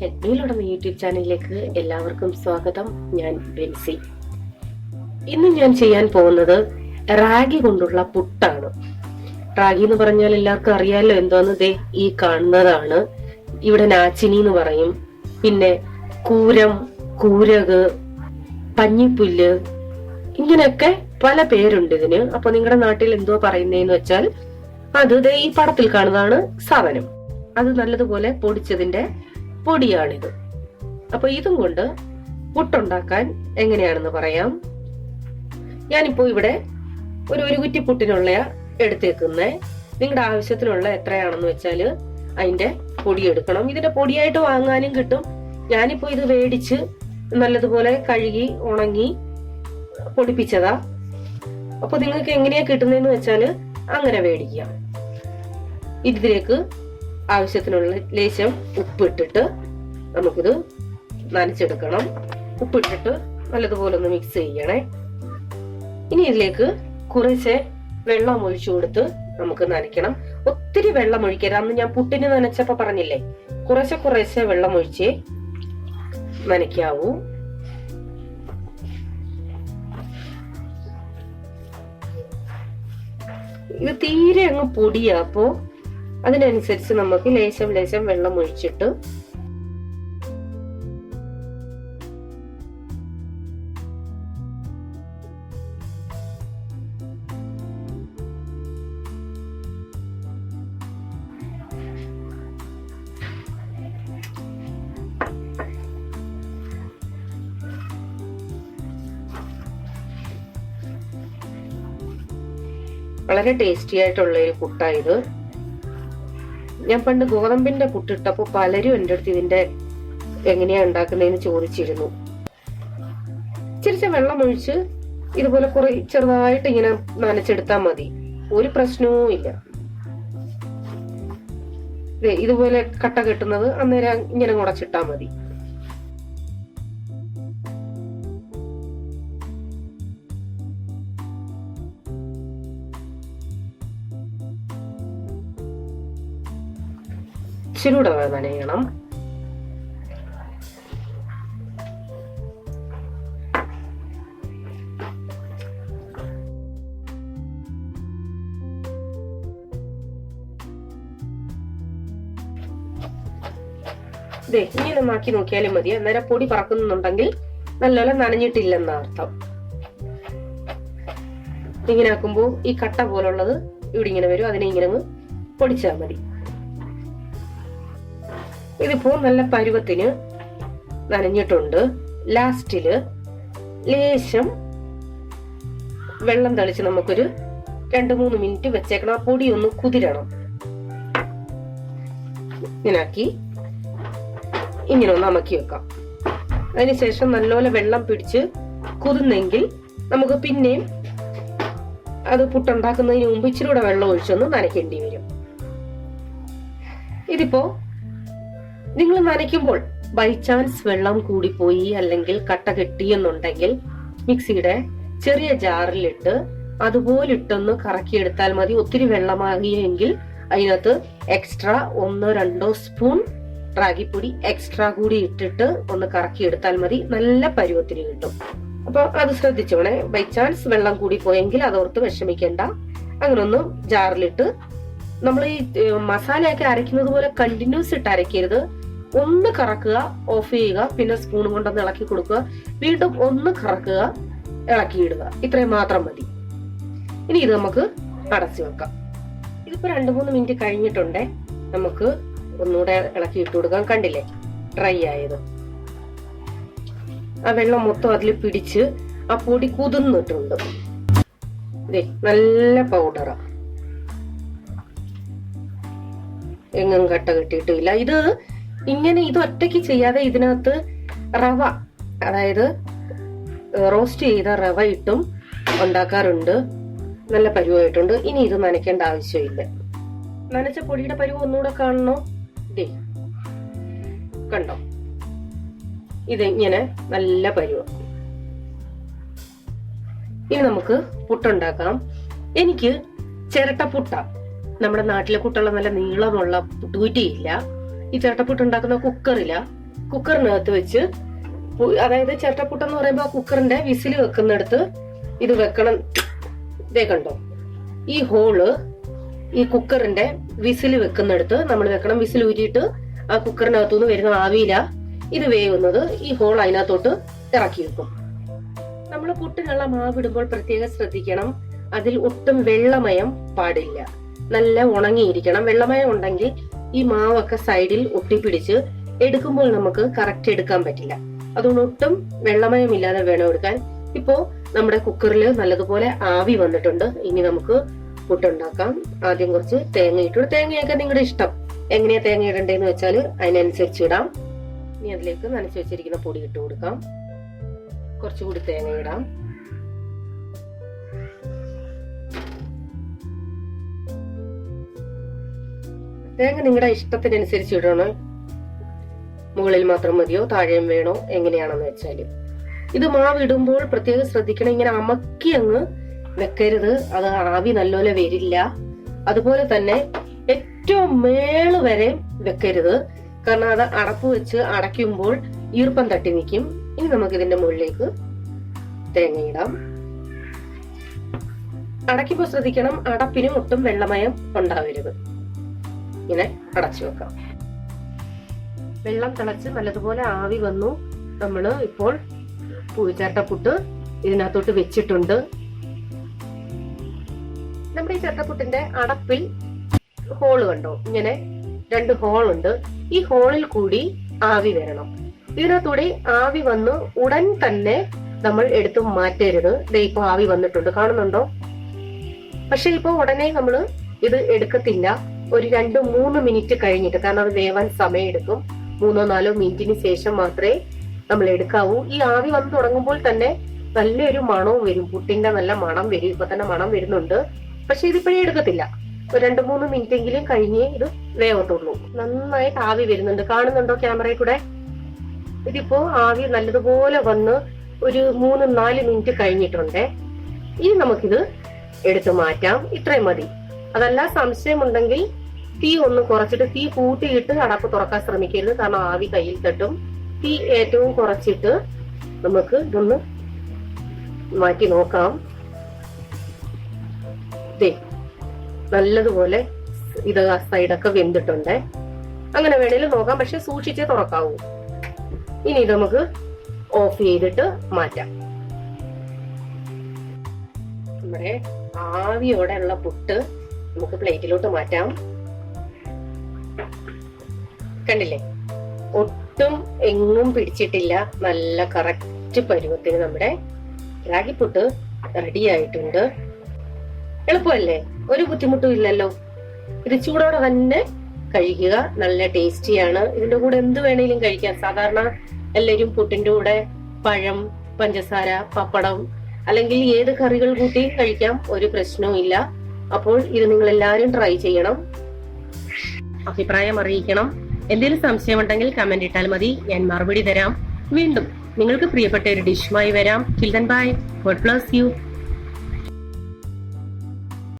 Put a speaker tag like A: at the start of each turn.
A: ഹെഡ്മീലുടമ YouTube ചാനലിലേക്ക് എല്ലാവർക്കും സ്വാഗതം. ഞാൻ ബെൻസി. ഇന്ന് ഞാൻ ചെയ്യാൻ പോകുന്നത് റാഗി കൊണ്ടുള്ള പുട്ടാണ്. റാഗി എന്ന് പറഞ്ഞാൽ എല്ലാവർക്കും അറിയാലോ എന്തോന്ന്? ദേ ഈ കാണുന്നതാണ്. ഇവിടെ നാച്ചിനി എന്ന് പറയും. പിന്നെ കൂരം കൂരക് പഞ്ഞിപ്പുല്ല് ഇങ്ങനെയൊക്കെ പല പേരുണ്ട് ഇതിന്. അപ്പൊ നിങ്ങളുടെ നാട്ടിൽ എന്തോ പറയുന്നതെന്ന് വെച്ചാൽ അത് ഈ പടത്തിൽ കാണുന്നതാണ് സാധനം. അത് നല്ലതുപോലെ പൊടിച്ചതിന്റെ പൊടിയാണിത്. അപ്പൊ ഇതും കൊണ്ട് പുട്ടുണ്ടാക്കാൻ എങ്ങനെയാണെന്ന് പറയാം. ഞാനിപ്പോ ഇവിടെ ഒരു ഒരു കുറ്റി പുട്ടിനുള്ള എടുത്തേക്കുന്നേ. നിങ്ങളുടെ ആവശ്യത്തിനുള്ള എത്രയാണെന്ന് വെച്ചാൽ അതിന്റെ പൊടി എടുക്കണം. ഇതിന്റെ പൊടിയായിട്ട് വാങ്ങാനും കിട്ടും. ഞാനിപ്പോ ഇത് വേടിച്ച് നല്ലതുപോലെ കഴുകി ഉണങ്ങി പൊടിപ്പിച്ചതാ. അപ്പൊ നിങ്ങൾക്ക് എങ്ങനെയാ കിട്ടുന്നതെന്ന് വെച്ചാൽ അങ്ങനെ വേടിക്കാം. ഇതിലേക്ക് ആവശ്യത്തിനുള്ള ലേശം ഉപ്പിട്ടിട്ട് നമുക്കിത് നനച്ചെടുക്കണം. ഉപ്പിട്ടിട്ട് നല്ലതുപോലെ ഒന്ന് മിക്സ് ചെയ്യണേ. ഇനി ഇതിലേക്ക് കുറച്ച് വെള്ളം ഒഴിച്ചു കൊടുത്ത് നമുക്ക് നനയ്ക്കണം. ഒത്തിരി വെള്ളം ഒഴിക്കരുത്. അന്ന് ഞാൻ പുട്ടിന് നനച്ചപ്പോ പറഞ്ഞില്ലേ? കുറേശ്ശെ കുറേശ്ശെ വെള്ളം ഒഴിച്ച് നനയ്ക്കാവൂ. ഇത് തീരെ അങ്ങ് പൊടിയാ. അപ്പോ അതിനനുസരിച്ച് നമുക്ക് ലേശം ലേശം വെള്ളം ഒഴിച്ചിട്ട് വളരെ ടേസ്റ്റി ആയിട്ടുള്ള ഒരു പുട്ടായത് ഞാൻ പണ്ട് ഗോതമ്പിന്റെ പുട്ടിട്ടപ്പോ പലരും എന്റെ അടുത്ത് ഇതിന്റെ എങ്ങനെയാ ഉണ്ടാക്കുന്നതെന്ന് ചോദിച്ചിരുന്നു. ചിരിച്ച വെള്ളം ഒഴിച്ച് ഇതുപോലെ കുറെ ചെറുതായിട്ട് ഇങ്ങനെ നനച്ചെടുത്താൽ മതി. ഒരു പ്രശ്നവും ഇല്ല. ഇതുപോലെ കട്ട കെട്ടുന്നത് അന്നേരം ഇങ്ങനെ മുടച്ചിട്ടാൽ മതി. ഇച്ചിരി കൂടെ നനയണം. ദേ ഇങ്ങനെ നോക്കിയാലും മതി. അന്നേരം പൊടി പറക്കുന്നുണ്ടെങ്കിൽ നല്ലപോലെ നനഞ്ഞിട്ടില്ലെന്ന അർത്ഥം. ഇങ്ങനെ ആക്കുമ്പോ ഈ കട്ട പോലുള്ളത് ഇവിടെ ഇങ്ങനെ വരും. അതിനെ ഇങ്ങനെ പൊടിച്ചാൽ മതി. ഇതിപ്പോ നല്ല പരുവത്തിന് നനഞ്ഞിട്ടുണ്ട്. ലാസ്റ്റിൽ ലേശം വെള്ളം തളിച്ച് നമുക്കൊരു രണ്ട് മൂന്ന് മിനിറ്റ് വെച്ചേക്കണം. ആ പൊടി ഒന്ന് കുതിരണം. ഇങ്ങനാക്കി ഇങ്ങനെ ഒന്ന് അമക്കി വെക്കാം. അതിനുശേഷം നല്ലപോലെ വെള്ളം പിടിച്ച് കുതിർന്നെങ്കിൽ നമുക്ക് പിന്നെയും അത് പുട്ടുണ്ടാക്കുന്നതിന് മുമ്പ് ഇച്ചിരി കൂടെ വെള്ളം ഒഴിച്ചൊന്ന് നനയ്ക്കേണ്ടി വരും. ഇതിപ്പോ നിങ്ങൾ നനയ്ക്കുമ്പോൾ ബൈ ചാൻസ് വെള്ളം കൂടിപ്പോയി അല്ലെങ്കിൽ കട്ട കെട്ടിയെന്നുണ്ടെങ്കിൽ മിക്സിയുടെ ചെറിയ ജാറിലിട്ട് അതുപോലെ ഇട്ടൊന്ന് കറക്കിയെടുത്താൽ മതി. ഒത്തിരി വെള്ളമാകിയെങ്കിൽ അതിനകത്ത് എക്സ്ട്രാ ഒന്നോ രണ്ടോ സ്പൂൺ റാഗിപ്പൊടി എക്സ്ട്രാ കൂടി ഇട്ടിട്ട് ഒന്ന് കറക്കിയെടുത്താൽ മതി. നല്ല പരുവത്തിന് കിട്ടും. അപ്പൊ അത് ശ്രദ്ധിച്ചോണേ. ബൈ ചാൻസ് വെള്ളം കൂടി പോയെങ്കിൽ അതോർത്ത് വിഷമിക്കേണ്ട. അങ്ങനെ ഒന്ന് ജാറിലിട്ട് നമ്മൾ ഈ മസാലയൊക്കെ അരയ്ക്കുന്നത് പോലെ കണ്ടിന്യൂസ് ഇട്ട് അരയ്ക്കരുത്. ഒന്ന് കറക്കുക ഓഫ് ചെയ്യുക പിന്നെ സ്പൂൺ കൊണ്ടൊന്ന് ഇളക്കി കൊടുക്കുക. വീണ്ടും ഒന്ന് കറക്കുക ഇളക്കിയിടുക ഇത്രയും മാത്രം മതി. ഇനി ഇത് നമുക്ക് അടച്ചു വെക്കാം. ഇതിപ്പോ രണ്ടു മൂന്ന് മിനിറ്റ് കഴിഞ്ഞിട്ടുണ്ടേ. നമുക്ക് ഒന്നുകൂടെ ഇളക്കി ഇട്ട് കൊടുക്കാം. കണ്ടില്ലേ? ഡ്രൈ ആയത്. ആ വെള്ളം മൊത്തം അതിൽ പിടിച്ച് ആ പൊടി കുതിർന്നിട്ടുണ്ട്. നല്ല പൗഡറാ എങ്ങും കട്ട കെട്ടിയിട്ടില്ല. ഇത് ഇങ്ങനെ ഇത് ഒറ്റയ്ക്ക് ചെയ്യാതെ ഇതിനകത്ത് റവ അതായത് റോസ്റ്റ് ചെയ്ത റവ ഇട്ടും ഉണ്ടാക്കാറുണ്ട്. നല്ല പരുവായിട്ടുണ്ട്. ഇനി ഇത് നനയ്ക്കേണ്ട ആവശ്യമില്ല. നനച്ച പൊടിയുടെ പരുവ് ഒന്നുകൂടെ കാണണോ? ദേ കണ്ടോ? ഇതിങ്ങനെ നല്ല പരുവ. ഇനി നമുക്ക് പുട്ടുണ്ടാക്കാം. എനിക്ക് ചിരട്ട പുട്ട. നമ്മുടെ നാട്ടിലെ കുട്ടുള്ള നല്ല നീളമുള്ള പുട്ടുകുറ്റിയില്ല ഈ ചിരട്ടപ്പുട്ട് ഉണ്ടാക്കുന്ന കുക്കറില കുക്കറിനകത്ത് വെച്ച് അതായത് ചിരട്ടപ്പുട്ട് എന്ന് പറയുമ്പോൾ കുക്കറിന്റെ വിസിൽ വെക്കുന്നിടത്ത് ഇത് വെക്കണം. ഇതേ കണ്ടോ? ഈ ഹോൾ ഈ കുക്കറിന്റെ വിസിൽ വെക്കുന്നിടത്ത് നമ്മൾ വെക്കണം. വിസിൽ ഊരിയിട്ട് ആ കുക്കറിനകത്തുനിന്ന് വരുന്ന ആവിയില ഇത് വേവുന്നത് ഈ ഹോൾ അതിനകത്തോട്ട് ഇറക്കി വെക്കും. നമ്മൾ പുട്ടിനുള്ള മാവിടുമ്പോൾ പ്രത്യേകം ശ്രദ്ധിക്കണം. അതിൽ ഒട്ടും വെള്ളമയം പാടില്ല. നല്ല ഉണങ്ങിയിരിക്കണം. വെള്ളമയം ഉണ്ടെങ്കിൽ ഈ മാവൊക്കെ സൈഡിൽ ഒട്ടിപ്പിടിച്ച് എടുക്കുമ്പോൾ നമുക്ക് കറക്റ്റ് എടുക്കാൻ പറ്റില്ല. അതുകൊണ്ട് ഒട്ടും വെള്ളമയമില്ലാതെ വേണം എടുക്കാൻ. ഇപ്പോ നമ്മുടെ കുക്കറിൽ നല്ലതുപോലെ ആവി വന്നിട്ടുണ്ട്. ഇനി നമുക്ക് പുട്ടുണ്ടാക്കാം. ആദ്യം കുറച്ച് തേങ്ങ ഇട്ടു. തേങ്ങയൊക്കെ നിങ്ങളുടെ ഇഷ്ടം. എങ്ങനെയാ തേങ്ങ ഇടണ്ടേന്ന് വെച്ചാൽ അതിനനുസരിച്ച് ഇടാം. ഇനി അതിലേക്ക് നനച്ചു വെച്ചിരിക്കുന്ന പൊടി ഇട്ട് കൊടുക്കാം. കുറച്ചുകൂടി തേങ്ങ ഇടാം. തേങ്ങ നിങ്ങളുടെ ഇഷ്ടത്തിനനുസരിച്ച് ഇടണം. മുകളിൽ മാത്രം മതിയോ? താഴെയും വേണോ? എങ്ങനെയാണെന്ന് വെച്ചാൽ. ഇത് മാവ് ഇടുമ്പോൾ പ്രത്യേകം ശ്രദ്ധിക്കണം. ഇങ്ങനെ അമക്കി അങ്ങ് വെക്കരുത്. അത് ആവി നല്ലപോലെ വരില്ല. അതുപോലെ തന്നെ ഏറ്റവും മേൾ വരെ വെക്കരുത്. കാരണം അത് അടപ്പ് വെച്ച് അടയ്ക്കുമ്പോൾ ഈർപ്പം തട്ടി നിൽക്കും. ഇനി നമുക്ക് ഇതിന്റെ മുകളിലേക്ക് തേങ്ങയിടാം അടയ്ക്കുമ്പോൾ ശ്രദ്ധിക്കണം. അടപ്പിന് ഒട്ടും വെള്ളമയം ഉണ്ടാവരുത്. ഇങ്ങനെ അടച്ചു വെക്കാം. വെള്ളം തിളച്ച് നല്ലതുപോലെ ആവി വന്നു. നമ്മൾ ഇപ്പോൾ പൂച്ചേട്ടപ്പുട്ട് ഇതിനകത്തോട്ട് വെച്ചിട്ടുണ്ട്. നമ്മുടെ ഈ ചേട്ടപ്പുട്ടിന്റെ അടപ്പിൽ ഹോൾ കണ്ടോ? ഇങ്ങനെ രണ്ട് ഹോൾ ഉണ്ട്. ഈ ഹോളിൽ കൂടി ആവി വരണം. ഇതിനകത്തൂടെ ആവി വന്ന് ഉടൻ തന്നെ നമ്മൾ എടുത്തു മാറ്റരുത്. ദേ ഇപ്പൊ ആവി വന്നിട്ടുണ്ട്. കാണുന്നുണ്ടോ? പക്ഷെ ഇപ്പൊ ഉടനെ നമ്മൾ ഇത് എടുക്കത്തില്ല. ഒരു രണ്ട് മൂന്ന് മിനിറ്റ് കഴിഞ്ഞിട്ട് കാരണം അത് വേവാൻ സമയമെടുക്കും. മൂന്നോ നാലോ മിനിറ്റിന് ശേഷം മാത്രമേ നമ്മൾ എടുക്കാവൂ. ഈ ആവി വന്ന് തുടങ്ങുമ്പോൾ തന്നെ നല്ലൊരു മണവും വരും. പുട്ടിന്റെ നല്ല മണം വരും. ഇപ്പൊ തന്നെ മണം വരുന്നുണ്ട്. പക്ഷെ ഇതിപ്പോഴേ എടുക്കത്തില്ല. ഒരു രണ്ട് മൂന്ന് മിനിറ്റ് എങ്കിലും കഴിഞ്ഞേ ഇത് വേവത്തുള്ളൂ. നന്നായിട്ട് ആവി വരുന്നുണ്ട്. കാണുന്നുണ്ടോ ക്യാമറയിൽ കൂടെ? ഇതിപ്പോ ആവി നല്ലതുപോലെ വന്ന് ഒരു മൂന്ന് നാല് മിനിറ്റ് കഴിഞ്ഞിട്ടുണ്ട്. ഇനി നമുക്കിത് എടുത്തു മാറ്റാം. ഇത്രയും മതി. അതല്ല സംശയമുണ്ടെങ്കിൽ തീ ഒന്ന് കുറച്ചിട്ട് തീ കൂട്ടിയിട്ട് അടപ്പ് തുറക്കാൻ ശ്രമിക്കരുത്. കാരണം ആവി കയ്യിൽ തട്ടും. തീ ഏറ്റവും കുറച്ചിട്ട് നമുക്ക് ഇതൊന്ന് മാറ്റി നോക്കാം. നല്ലതുപോലെ ഇത് ആ സൈഡൊക്കെ വെന്തിട്ടുണ്ട്. അങ്ങനെ വേണേലും നോക്കാം പക്ഷെ സൂക്ഷിച്ചേ തുറക്കാവൂ. ഇനി ഇത് നമുക്ക് ഓഫ് ചെയ്തിട്ട് മാറ്റാം. നമ്മുടെ ആവിയോടെ ഉള്ള പുട്ട് നമുക്ക് പ്ലേറ്റിലോട്ട് മാറ്റാം. കണ്ടില്ലേ? ഒട്ടും എങ്ങും പിടിച്ചിട്ടില്ല. നല്ല കറക്റ്റ് പരുവത്തിന് നമ്മുടെ റാഗിപ്പുട്ട് റെഡി ആയിട്ടുണ്ട്. എളുപ്പമല്ലേ? ഒരു ബുദ്ധിമുട്ടും ഇല്ലല്ലോ. ഇത് ചൂടോടെ തന്നെ കഴിക്കുക നല്ല ടേസ്റ്റിയാണ് ഇതിന്റെ കൂടെ എന്ത് വേണേലും കഴിക്കാം. സാധാരണ എല്ലാവരും പുട്ടിന്റെ കൂടെ പഴം പഞ്ചസാര പപ്പടം അല്ലെങ്കിൽ ഏത് കറികൾ കൂട്ടിയും കഴിക്കാം. ഒരു പ്രശ്നവും ഇല്ല. അപ്പോൾ ഇത് നിങ്ങൾ എല്ലാവരും ട്രൈ ചെയ്യണം. അഭിപ്രായം അറിയിക്കണം. എന്തെങ്കിലും സംശയമുണ്ടെങ്കിൽ കമന്റ് ഇട്ടാൽ മതി. ഞാൻ മറുപടി തരാം. വീണ്ടും നിങ്ങൾക്ക് പ്രിയപ്പെട്ട ഒരു ഡിഷുമായി വരാം. Children bye God bless you